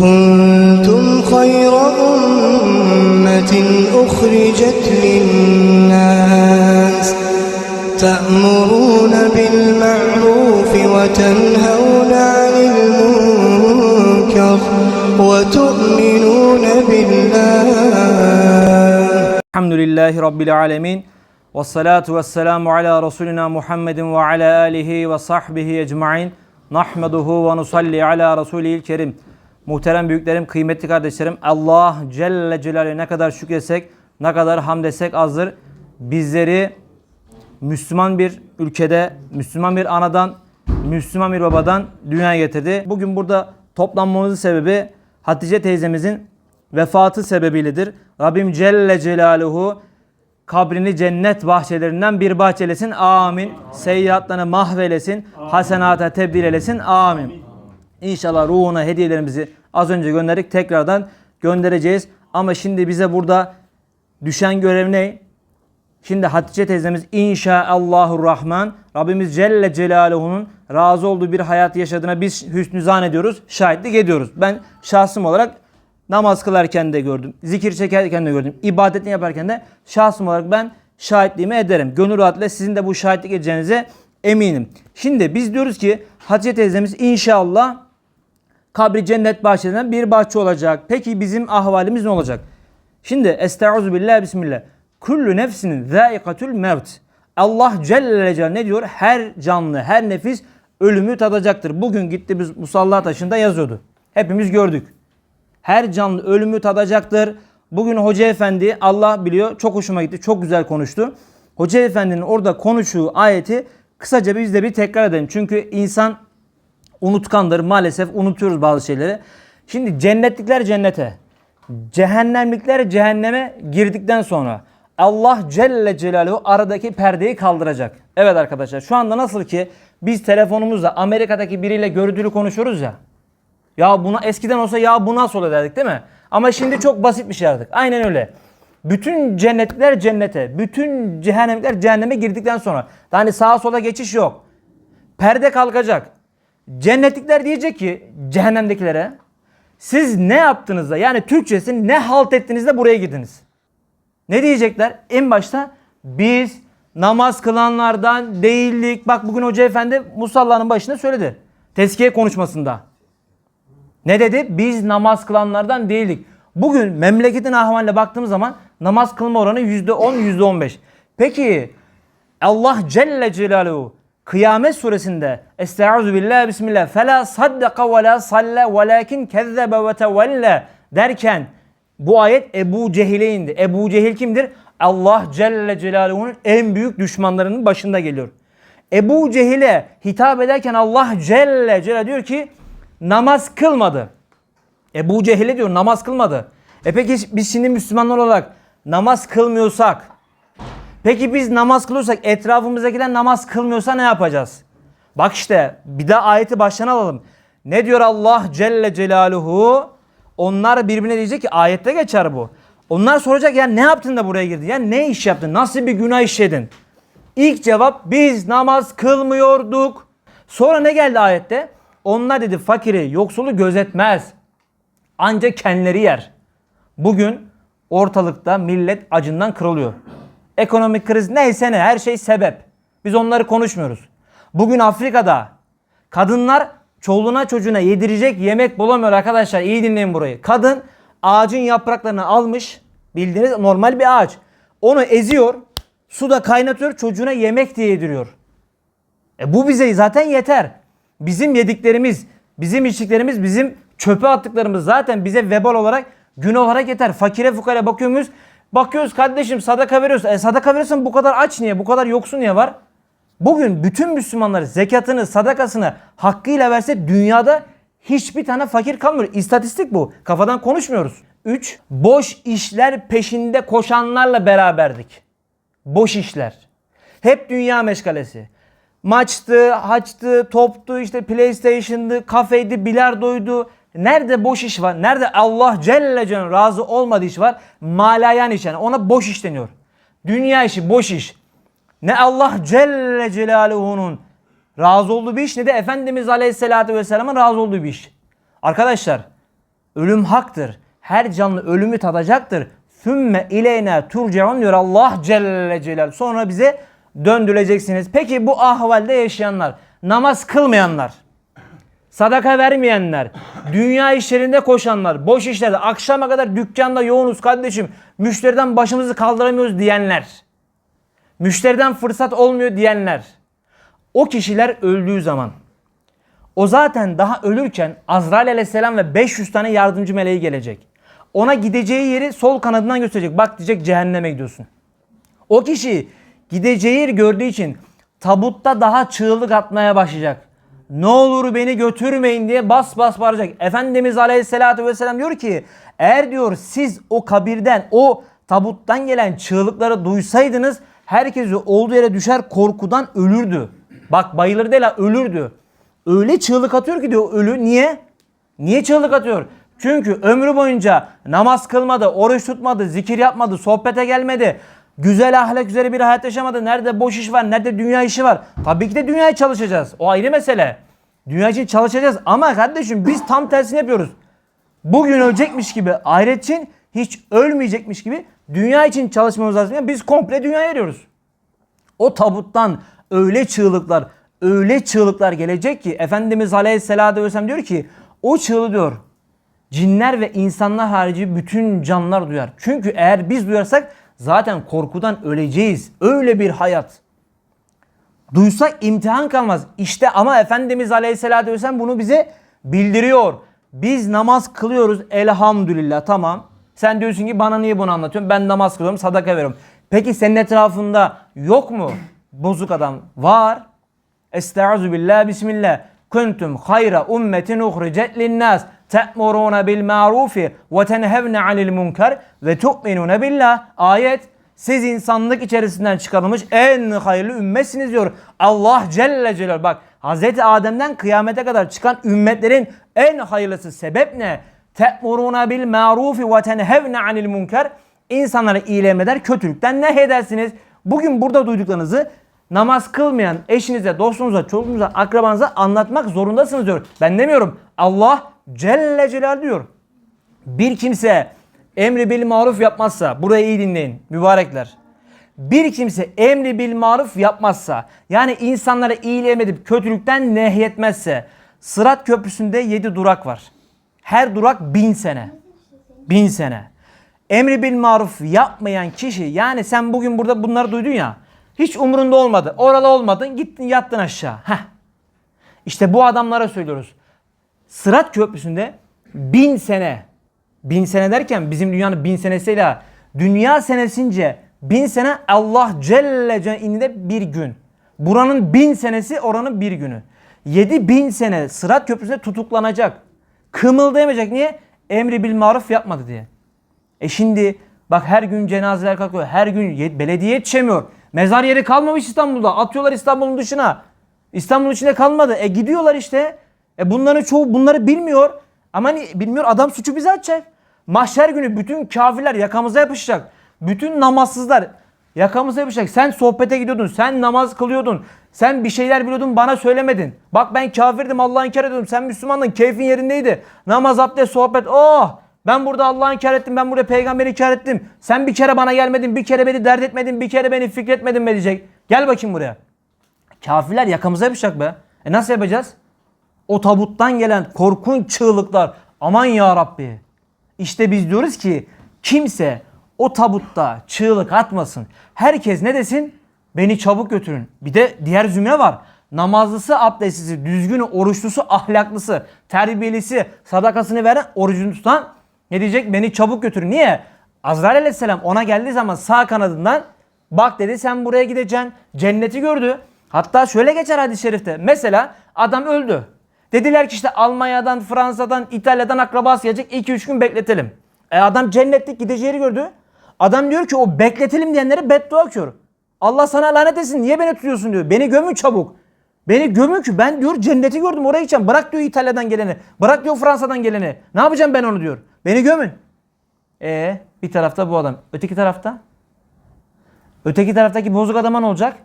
كنتم خير أمة أخرجت للناس تأمرون بالمعروف وتنهون عن المنكر وتؤمنون بالله. الحمد لله رب العالمين والصلاة والسلام على رسولنا محمد وعلى آله وصحبه أجمعين. نحمده ونصلي على رسوله الكريم. Muhterem büyüklerim, kıymetli kardeşlerim. Allah Celle Celaluhu ne kadar şükretsek, ne kadar hamd etsek azdır. Bizleri Müslüman bir ülkede, Müslüman bir anadan, Müslüman bir babadan dünyaya getirdi. Bugün burada toplanmamızın sebebi Hatice teyzemizin vefatı sebebiyledir. Rabbim Celle Celaluhu kabrini cennet bahçelerinden bir bahçelesin. Amin. Seyyiatlarını mahvelesin. Hasenata tebdil eylesin. Amin. İnşallah ruhuna hediyelerimizi az önce gönderdik. Tekrardan göndereceğiz. Ama şimdi bize burada düşen görev ne? Şimdi Hatice teyzemiz inşaallahu rahman Rabbimiz Celle Celaluhu'nun razı olduğu bir hayat yaşadığına biz hüsnü zannediyoruz, şahitlik ediyoruz. Ben şahsım olarak namaz kılarken de gördüm, zikir çekerken de gördüm, ibadetini yaparken de şahsım olarak ben şahitliğimi ederim. Gönül rahatlığıyla sizin de bu şahitlik edeceğinize eminim. Şimdi biz diyoruz ki Hatice teyzemiz inşallah kabri cennet bahçelerinden bir bahçe olacak. Peki bizim ahvalimiz ne olacak? Şimdi estaizu billah bismillah. Kullu nefsinin zâikatul mevt. Allah Celle Celaluhu ne diyor? Her canlı, her nefis ölümü tadacaktır. Bugün gitti biz musalla taşında yazıyordu. Hepimiz gördük. Her canlı ölümü tadacaktır. Bugün Hoca Efendi Allah biliyor çok hoşuma gitti. Çok güzel konuştu. Hoca Efendi'nin orada konuştuğu ayeti kısaca biz de bir tekrar edelim. Çünkü insan unutkandır. Maalesef unutuyoruz bazı şeyleri. Şimdi cennetlikler cennete, cehennemlikler cehenneme girdikten sonra Allah Celle Celaluhu aradaki perdeyi kaldıracak. Evet arkadaşlar şu anda nasıl ki biz telefonumuzla Amerika'daki biriyle görüntülü konuşuyoruz ya. Ya buna eskiden olsa ya bu nasıl olur derdik değil mi? Ama şimdi çok basit bir şey artık. Aynen öyle. Bütün cennetlikler cennete, bütün cehennemlikler cehenneme girdikten sonra. Yani sağa sola geçiş yok. Perde kalkacak. Cennetlikler diyecek ki cehennemdekilere siz ne yaptığınızda yani Türkçesi ne halt ettiğinizde buraya girdiniz. Ne diyecekler? En başta biz namaz kılanlardan değildik. Bak bugün Hoca Efendi Musalla'nın başında söyledi. Tezkiye konuşmasında. Ne dedi? Biz namaz kılanlardan değildik. Bugün memleketin ahvaline baktığımız zaman namaz kılma oranı %10, %15. Peki Allah Celle Celaluhu Kıyamet suresinde Estaizu billah bismillah fela saddaka ve la salle velakin kezzebe ve tevelle derken bu ayet Ebu Cehil'e indi. Ebu Cehil kimdir? Allah Celle Celaluhu'nun en büyük düşmanlarının başında geliyor. Ebu Cehil'e hitap ederken Allah Celle Celaluhu diyor ki namaz kılmadı. Ebu Cehil'e diyor namaz kılmadı. E peki biz şimdi Müslümanlar olarak namaz kılmıyorsak Peki biz namaz kılıyorsak etrafımızdakiler namaz kılmıyorsa ne yapacağız? Bak işte bir de ayeti baştan alalım. Ne diyor Allah Celle Celaluhu? Onlar birbirine diyecek ki ayette geçer bu. Onlar soracak ya ne yaptın da buraya girdin? Ya ne iş yaptın? Nasıl bir günah işledin? İlk cevap biz namaz kılmıyorduk. Sonra ne geldi ayette? Onlar dedi fakiri, yoksulu gözetmez. Ancak kendileri yer. Bugün ortalıkta millet acından kırılıyor. Ekonomik kriz neyse ne her şey sebep. Biz onları konuşmuyoruz. Bugün Afrika'da kadınlar çoluğuna çocuğuna yedirecek yemek bulamıyor arkadaşlar. İyi dinleyin burayı. Kadın ağacın yapraklarını almış. Bildiğiniz normal bir ağaç. Onu eziyor. Suda kaynatıyor çocuğuna yemek diye yediriyor. E bu bize zaten yeter. Bizim yediklerimiz, bizim içtiklerimiz, bizim çöpe attıklarımız zaten bize vebal olarak, gün olarak yeter. Fakire fukara bakıyor muyuz? Bakıyoruz kardeşim sadaka veriyoruz. E sadaka veriyorsan bu kadar aç niye? Bu kadar yoksun niye var? Bugün bütün Müslümanlar zekatını, sadakasını hakkıyla verse dünyada hiçbir tane fakir kalmıyor. İstatistik bu. Kafadan konuşmuyoruz. 3. Boş işler peşinde koşanlarla beraberdik. Boş işler. Hep dünya meşgalesi. Maçtı, haçtı, toptu, işte PlayStation'dı, kafeydi, bilardoydu. Nerede boş iş var? Nerede Allah Celle Celaluhu razı olmadığı iş var? Malayan iş yani. Ona boş iş deniyor. Dünya işi, boş iş. Ne Allah Celle Celaluhu'nun razı olduğu bir iş ne de Efendimiz Aleyhisselatü Vesselam'ın razı olduğu bir iş. Arkadaşlar Ölüm haktır. Her canlı ölümü tadacaktır. Sümme ileyne turcaun diyor Allah Celle Celal. Sonra bize döndürüleceksiniz. Peki bu ahvalde yaşayanlar, namaz kılmayanlar, sadaka vermeyenler, dünya işlerinde koşanlar, boş işlerde, akşama kadar dükkanda yoğunuz kardeşim, müşteriden başımızı kaldıramıyoruz diyenler, müşteriden fırsat olmuyor diyenler, o kişiler öldüğü zaman o zaten daha ölürken Azrail aleyhisselam ve 500 tane yardımcı meleği gelecek. Ona gideceği yeri sol kanadından gösterecek. Bak diyecek cehenneme gidiyorsun. O kişi gideceği yeri gördüğü için tabutta daha çığlık atmaya başlayacak. Ne olur beni götürmeyin diye bas bas bağıracak. Efendimiz Aleyhisselatü Vesselam diyor ki eğer diyor siz o kabirden o tabuttan gelen çığlıkları duysaydınız herkes olduğu yere düşer korkudan ölürdü. Bak bayılır değil ha ölürdü. Öyle çığlık atıyor ki diyor ölü. Niye? Niye çığlık atıyor? Çünkü ömrü boyunca namaz kılmadı, oruç tutmadı, zikir yapmadı, sohbete gelmedi. Güzel ahlak üzere bir hayat yaşamadı. Nerede boş iş var, nerede dünya işi var. Tabii ki de dünyaya çalışacağız. O ayrı mesele. Dünya için çalışacağız ama kardeşim biz tam tersini yapıyoruz. Bugün ölecekmiş gibi ahiret için hiç ölmeyecekmiş gibi dünya için çalışmamız lazım. Yani biz komple dünyaya eriyoruz. O tabuttan öyle çığlıklar, öyle çığlıklar gelecek ki Efendimiz Aleyhisselatü Vesselam diyor ki o çığlığı diyor cinler ve insanlar harici bütün canlılar duyar. Çünkü eğer biz duyarsak zaten korkudan öleceğiz. Öyle bir hayat. Duysak imtihan kalmaz. İşte ama Efendimiz Aleyhisselatü Vesselam bunu bize bildiriyor. Biz namaz kılıyoruz elhamdülillah tamam. Sen diyorsun ki bana niye bunu anlatıyorsun? Ben namaz kılıyorum sadaka veriyorum. Peki senin etrafında yok mu bozuk adam? Var. Estaizu billah bismillah. Kuntum hayra ummetin uhricet linnas. Te'muruna bil ma'rufi ve tenhevne anil munkar ve tu'minune billah. Ayet. Siz insanlık içerisinden çıkarılmış en hayırlı ümmetsiniz diyor. Allah Celle Celal. Bak Hz. Adem'den kıyamete kadar çıkan ümmetlerin en hayırlısı sebep ne? Te'muruna bil ma'rufi ve tenhevne anil munkar. İnsanlara iyiliğe emreder, kötülükten ne edersiniz? Bugün burada duyduklarınızı namaz kılmayan eşinize, dostunuza, çoluğunuza, akrabanıza anlatmak zorundasınız diyor. Ben demiyorum. Allah Celle Celal diyor. Bir kimse emri bil maruf yapmazsa, burayı iyi dinleyin mübarekler. Bir kimse emri bil maruf yapmazsa, yani insanlara iyiliği emredip kötülükten nehyetmezse, Sırat Köprüsü'nde 7 durak var. Her durak bin sene. Bin sene. Emri bil maruf yapmayan kişi, yani sen bugün burada bunları duydun ya, hiç umurunda olmadı. Oralı olmadın, gittin yattın aşağı. Heh. İşte bu adamlara söylüyoruz. Sırat Köprüsü'nde bin sene, bin sene derken bizim dünyanın bin senesiyle dünya senesince bin sene Allah Celle Celle'inde bir gün. Buranın bin senesi oranın bir günü. Yedi bin sene Sırat Köprüsü'nde tutuklanacak. Kımıldayamayacak. Niye? Emri bil maruf yapmadı diye. E şimdi bak her gün cenazeler kalkıyor. Her gün ye- belediye yetişemiyor. Mezar yeri kalmamış İstanbul'da. Atıyorlar İstanbul'un dışına. İstanbul'un içinde kalmadı. E gidiyorlar işte. E bunların çoğu bunları bilmiyor. Ama ni- bilmiyor adam suçu bize atacak. Mahşer günü bütün kafirler yakamıza yapışacak. Bütün namazsızlar yakamıza yapışacak. Sen sohbete gidiyordun. Sen namaz kılıyordun. Sen bir şeyler biliyordun bana söylemedin. Bak ben kafirdim Allah'ı inkar ediyordum. Sen Müslümandın keyfin yerindeydi. Namaz, abdest, sohbet. Oh ben burada Allah'ı inkar ettim. Ben burada peygamberi inkar ettim. Sen bir kere bana gelmedin. Bir kere beni dert etmedin. Bir kere beni fikretmedin mi diyecek. Gel bakayım buraya. Kafirler yakamıza yapacak be. E nasıl yapacağız? O tabuttan gelen korkunç çığlıklar. Aman ya Rabbi. İşte biz diyoruz ki kimse o tabutta çığlık atmasın. Herkes ne desin? Beni çabuk götürün. Bir de diğer zümre var. Namazlısı, abdestlisi, düzgünü, oruçlusu, ahlaklısı, terbiyelisi, sadakasını veren, orucunu tutan ne diyecek? Beni çabuk götürün. Niye? Azrail aleyhisselam ona geldiği zaman sağ kanadından bak dedi sen buraya gideceksin. Cenneti gördü. Hatta şöyle geçer hadis-i şerifte. Mesela adam öldü. Dediler ki işte Almanya'dan, Fransa'dan, İtalya'dan akrabası gelecek 2-3 gün bekletelim. E adam cennetlik gideceği yeri gördü. Adam diyor ki o bekletelim diyenlere beddua okuyor. Allah sana lanet etsin niye beni tutuyorsun diyor. Beni gömün çabuk. Beni gömün ki ben diyor cenneti gördüm oraya gideceğim. Bırak diyor İtalya'dan geleni. Bırak diyor Fransa'dan geleni. Ne yapacağım ben onu diyor. Beni gömün. E bir tarafta bu adam. Öteki tarafta? Öteki taraftaki bozuk adama ne olacak?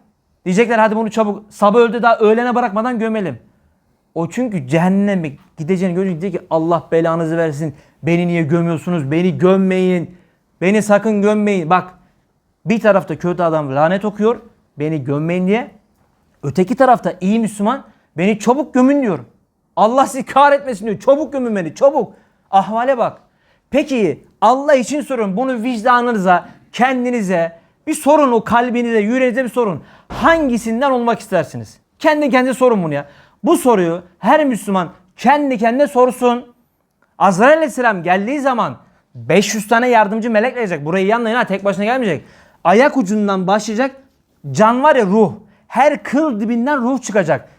Diyecekler hadi bunu çabuk sabah öldü daha öğlene bırakmadan gömelim. O çünkü cehenneme gideceğini görünce diyecek ki Allah belanızı versin. Beni niye gömüyorsunuz? Beni gömmeyin. Beni sakın gömmeyin. Bak bir tarafta kötü adam lanet okuyor. Beni gömmeyin diye. Öteki tarafta iyi Müslüman beni çabuk gömün diyor. Allah sizi kahretmesin diyor. Çabuk gömün beni çabuk. Ahvale bak. Peki Allah için sorun. Bunu vicdanınıza, kendinize bir sorun o kalbinize, yüreğinize bir sorun. Hangisinden olmak istersiniz? Kendi kendine sorun bunu ya. Bu soruyu her Müslüman kendi kendine sorsun. Azrail aleyhisselam geldiği zaman 500 tane yardımcı melek gelecek. Burayı yanlayın ha tek başına gelmeyecek. Ayak ucundan başlayacak. Can var ya ruh. Her kıl dibinden ruh çıkacak.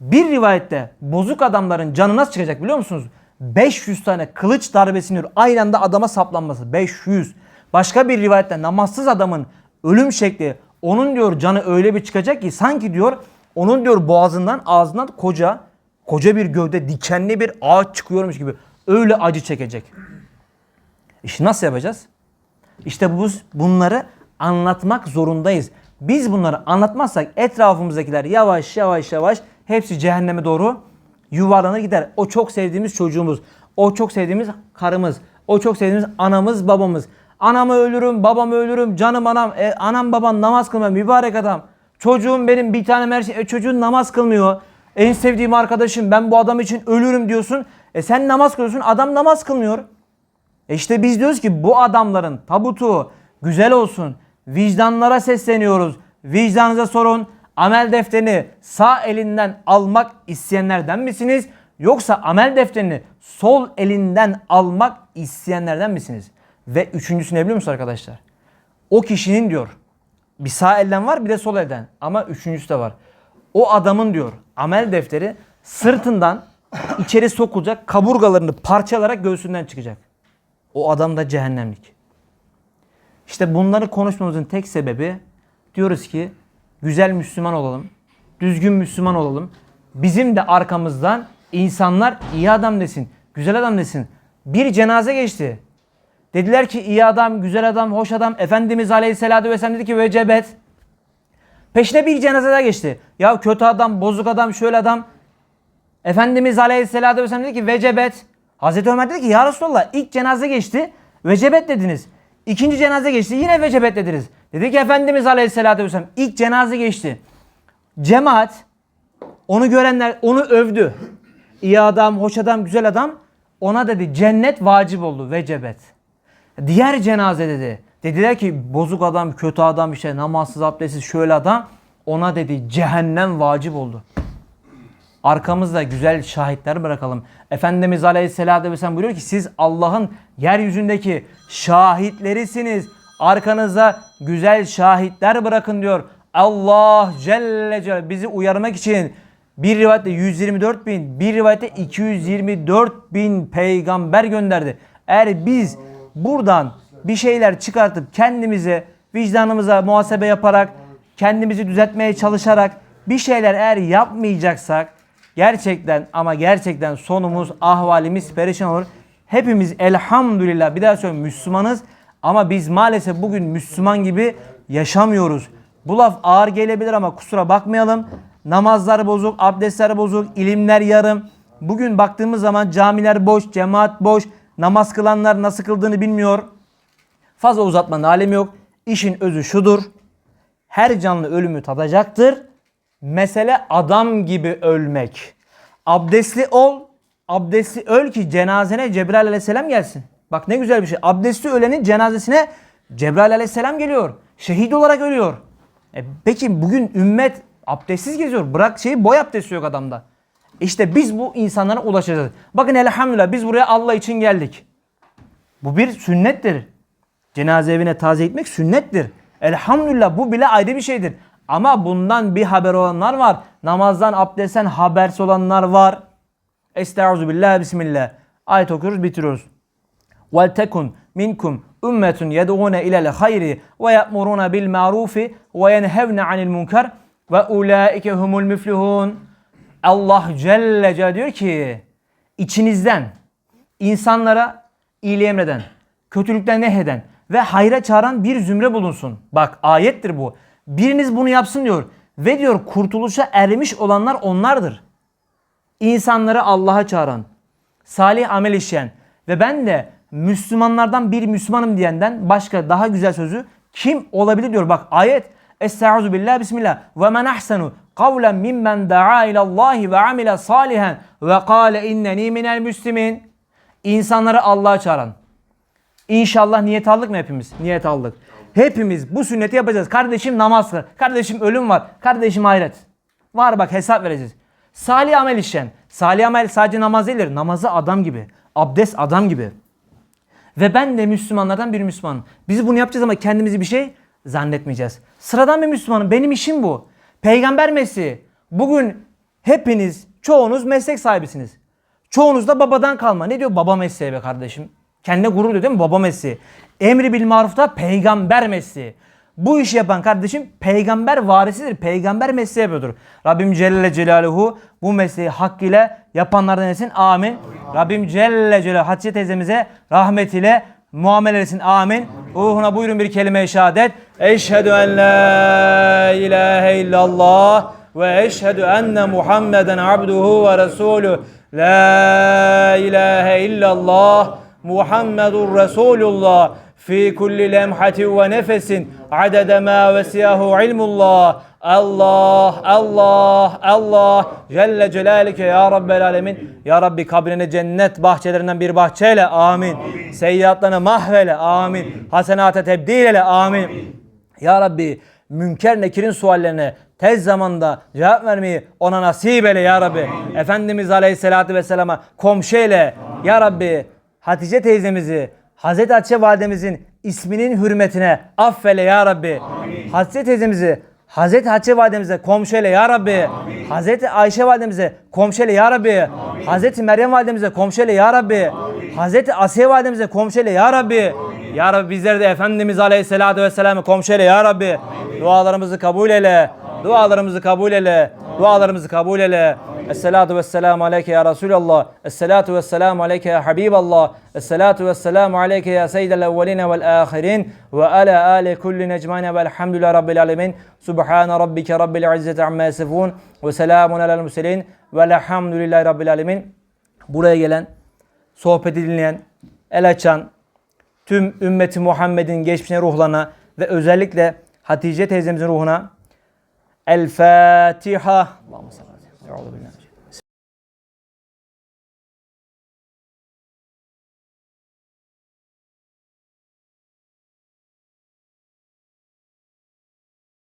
Bir rivayette bozuk adamların canı nasıl çıkacak biliyor musunuz? 500 tane kılıç darbesini. Aynı anda adama saplanması. 500. Başka bir rivayette namazsız adamın ölüm şekli onun diyor canı öyle bir çıkacak ki sanki diyor onun diyor boğazından ağzından koca koca bir gövde dikenli bir ağaç çıkıyormuş gibi öyle acı çekecek. İşi nasıl yapacağız? İşte bu, bunları anlatmak zorundayız. Biz bunları anlatmazsak etrafımızdakiler yavaş yavaş yavaş hepsi cehenneme doğru yuvarlanır gider. O çok sevdiğimiz çocuğumuz, o çok sevdiğimiz karımız, o çok sevdiğimiz anamız, babamız. Anamı ölürüm, babamı ölürüm, canım anam, e, anam babam namaz kılmıyor, mübarek adam. Çocuğum benim bir tane mersi, e, çocuğun namaz kılmıyor. En sevdiğim arkadaşım ben bu adam için ölürüm diyorsun. E sen namaz kılıyorsun, adam namaz kılmıyor. E işte biz diyoruz ki bu adamların tabutu güzel olsun. Vicdanlara sesleniyoruz. Vicdanınıza sorun. Amel defterini sağ elinden almak isteyenlerden misiniz? Yoksa amel defterini sol elinden almak isteyenlerden misiniz? Ve üçüncüsü ne biliyor musunuz arkadaşlar? O kişinin diyor bir sağ elden var bir de sol elden. Ama üçüncüsü de var. O adamın diyor amel defteri sırtından içeri sokulacak kaburgalarını parçalarak göğsünden çıkacak. O adam da cehennemlik. İşte bunları konuşmamızın tek sebebi diyoruz ki güzel Müslüman olalım. Düzgün Müslüman olalım. Bizim de arkamızdan insanlar iyi adam desin. Güzel adam desin. Bir cenaze geçti. Dediler ki iyi adam, güzel adam, hoş adam. Efendimiz Aleyhisselatü Vesselam dedi ki vecebet. Peşine bir cenaze daha geçti. Ya kötü adam, bozuk adam, şöyle adam. Efendimiz Aleyhisselatü Vesselam dedi ki vecebet. Hazreti Ömer dedi ki ya Resulallah ilk cenaze geçti. Vecebet dediniz. İkinci cenaze geçti. Yine vecebet dediniz. Dedi ki Efendimiz Aleyhisselatü Vesselam ilk cenaze geçti. Cemaat onu görenler onu övdü. İyi adam, hoş adam, güzel adam. Ona dedi cennet vacip oldu. Vecebet. Diğer cenaze dedi. Dediler ki bozuk adam, kötü adam işte namazsız, abdestsiz şöyle adam. Ona dedi cehennem vacip oldu. Arkamızda güzel şahitler bırakalım. Efendimiz Aleyhisselatü Vesselam buyuruyor ki siz Allah'ın yeryüzündeki şahitlerisiniz. Arkanıza güzel şahitler bırakın diyor. Allah Celle Celle bizi uyarmak için bir rivayette 124 bin, bir rivayette 224 bin peygamber gönderdi. Eğer biz buradan bir şeyler çıkartıp kendimize, vicdanımıza muhasebe yaparak, kendimizi düzeltmeye çalışarak bir şeyler eğer yapmayacaksak gerçekten ama gerçekten sonumuz, ahvalimiz perişan olur. Hepimiz elhamdülillah bir daha söylüyorum Müslümanız ama biz maalesef bugün Müslüman gibi yaşamıyoruz. Bu laf ağır gelebilir ama kusura bakmayalım. Namazlar bozuk, abdestler bozuk, ilimler yarım. Bugün baktığımız zaman camiler boş, cemaat boş, namaz kılanlar nasıl kıldığını bilmiyor. Fazla uzatmanın alemi yok. İşin özü şudur. Her canlı ölümü tadacaktır. Mesele adam gibi ölmek. Abdestli ol, abdestli öl ki cenazene Cebrail aleyhisselam gelsin. Bak ne güzel bir şey. Abdestli ölenin cenazesine Cebrail aleyhisselam geliyor. Şehit olarak ölüyor. E peki bugün ümmet abdestsiz geziyor. Bırak şeyi boy abdesti yok adamda. İşte biz bu insanlara ulaşacağız. Bakın elhamdülillah biz buraya Allah için geldik. Bu bir sünnettir. Cenaze evine taze gitmek sünnettir. Elhamdülillah bu bile ayrı bir şeydir. Ama bundan bir haber olanlar var. Namazdan, abdestten habersiz olanlar var. Estaizu billah, bismillah. Ayet okuyoruz, bitiriyoruz. وَلْتَكُنْ مِنْكُمْ اُمَّةٌ يَدْعُونَ اِلَى الْخَيْرِ وَيَأْمُرُونَ بِالْمَعْرُوفِ وَيَنْهَوْنَ عَنِ الْمُنْكَرِ وَاُولَٰئِكَ هُمُ الْمُفْلِحُونَ Allah Celle Celle diyor ki içinizden insanlara iyiliği emreden, kötülükten nehyeden ve hayra çağıran bir zümre bulunsun. Bak ayettir bu. Biriniz bunu yapsın diyor. Ve diyor kurtuluşa ermiş olanlar onlardır. insanları Allah'a çağıran, salih amel işleyen ve ben de Müslümanlardan bir Müslümanım diyenden başka daha güzel sözü kim olabilir diyor. Bak ayet Estaizu billah bismillah ve men ahsenu kavlen mimmen da'a ilallahi ve amile salihen ve kâle inneni minel müslimin. İnsanları Allah'a çağıran. İnşallah niyet aldık mı hepimiz? Niyet aldık. Hepimiz bu sünneti yapacağız. Kardeşim namaz kıl. Kardeşim ölüm var. Kardeşim hayret. Var bak hesap vereceğiz. Salih amel işleyen. Salih amel sadece namaz değildir. Namazı adam gibi. Abdest adam gibi. Ve ben de Müslümanlardan bir Müslümanım. Biz bunu yapacağız ama kendimizi bir şey zannetmeyeceğiz. Sıradan bir Müslümanım. Benim işim bu. Peygamber mesleği. Bugün hepiniz, çoğunuz meslek sahibisiniz. Çoğunuz da babadan kalma. Ne diyor baba mesleği be kardeşim? Kendine gurur duyuyor değil mi? Baba mesleği. Emri bil marufta peygamber mesleği. Bu işi yapan kardeşim peygamber varisidir. Peygamber mesleği yapıyordur. Rabbim Celle Celaluhu bu mesleği hakkıyla yapanlardan etsin. Amin. Rabbim Celle Celaluhu Hatice teyzemize rahmetiyle muamele etsin. Amin. Ruhuna buyurun bir kelime-i şehadet. Eşhedü en la ilahe illallah ve eşhedü enne Muhammeden abduhu ve resulü. La ilahe illallah Muhammedun Resulullah fi kulli lemhatin ve nefesin. Adede ma vesiyahu ilmullah. Allah Allah Allah. Celle Celalike ya Rabbel Alemin Ya Rabbi kabrine cennet bahçelerinden bir bahçeyle amin. Seyyiatlarını mahvele. Amin. Hasenate tebdil eyle. Amin. Ya Rabbi münker nekirin suallerine tez zamanda cevap vermeyi ona nasip eyle ya Rabbi. Efendimiz Aleyhisselatü Vesselam'a komşu eyle. Ya Rabbi Hatice teyzemizi Hazreti Hatice validemizin isminin hürmetine affeyle ya Rabbi. Hatice teyzemizi Hazreti Hatice validemize komşu eyle ya Rabbi. Hazreti Ayşe validemize komşu eyle ya Rabbi. Hazreti Meryem validemize komşu eyle ya Rabbi. Hazreti Asiye validemize komşu eyle ya Rabbi. Ya Rabbi bizleri de Efendimiz Aleyhisselatü Vesselam'ı komşu eyle ya Rabbi. Dualarımızı kabul eyle. Dualarımızı kabul eyle. Dualarımızı kabul eyle. Esselatu vesselamu aleyke ya Resulallah. Esselatu vesselamu aleyke ya Habiballah. Esselatu vesselamu aleyke ya Seyyidel evveline vel ahirin. Ve ala ali kulli necmane velhamdülillah rabbil alemin. Subhane rabbike rabbil izzeti amma yasifun. Ve selamun alel murselin. Velhamdülillahi rabbil alemin. Buraya gelen, sohbeti dinleyen, el açan, tüm ümmeti Muhammed'in geçmişine ruhlarına ve özellikle Hatice teyzemizin ruhuna El Fatiha. Allahümme they're all living there.